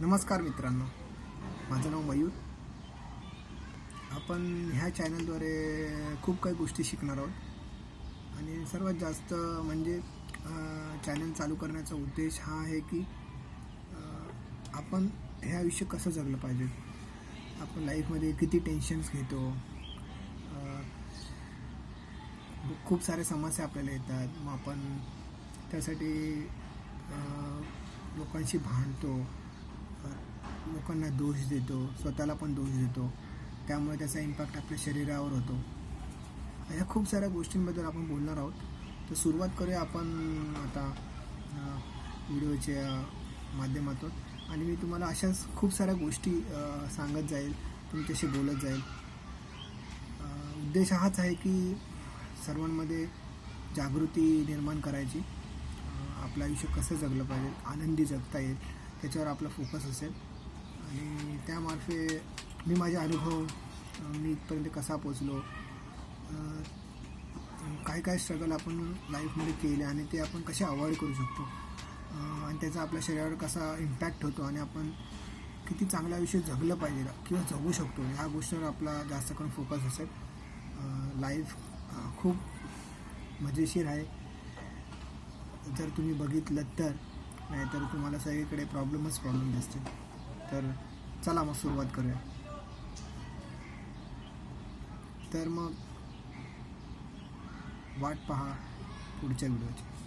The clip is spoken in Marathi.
नमस्कार मित्रांनो. माझं नाव मयूर. आपण ह्या चॅनलद्वारे खूप काही गोष्टी शिकणार आहोत. आणि सर्वात जास्त म्हणजे चॅनल चालू करण्याचा उद्देश हा आहे की आपण हे आयुष्य कसं जगलं पाहिजे? आपण लाईफमध्ये किती टेन्शन्स घेतो? खूप साऱ्या समस्या आपल्याला येतात. मग आपण त्यासाठी लोकांशी भांडतो. लोकांना दोष देतो स्वतःला पण दोष देतो. त्यामुळे त्याचा इम्पॅक्ट आपल्या शरीरावर होतो. अशा खूप साऱ्या गोष्टींबद्दल आपण बोलणार आहोत. तर सुरुवात करूया आपण आता व्हिडिओच्या माध्यमातून. आणि मी तुम्हाला अशाच खूप साऱ्या गोष्टी सांगत जाईल तुमच्याशी बोलत जाईल. उद्देश हाच आहे की सर्वांमध्ये जागृती निर्माण करायची. आपलं आयुष्य कसं जगलं पाहिजे आनंदी जगता येईल त्याच्यावर आपला फोकस असेल. आणि त्यामार्फे मी माझे अनुभव मी इथपर्यंत कसा पोचलो काय काय स्ट्रगल आपण लाईफमध्ये केले आणि ते आपण कसे अवॉइड करू शकतो आणि त्याचा आपल्या शरीरावर कसा इम्पॅक्ट होतो आणि आपण किती चांगला विषय जगलं पाहिजे किंवा जगू शकतो ह्या गोष्टीवर आपला जास्त करून फोकस असेल. लाईफ खूप मजेशीर आहे. जर तुम्ही बघितलं तर नाहीतर तुम्हाला सगळीकडे प्रॉब्लेमच प्रॉब्लेम दिसतील. तर चला मग सुरुवात करूया. तर मग वाट पहा पुढच्या व्हिडिओची.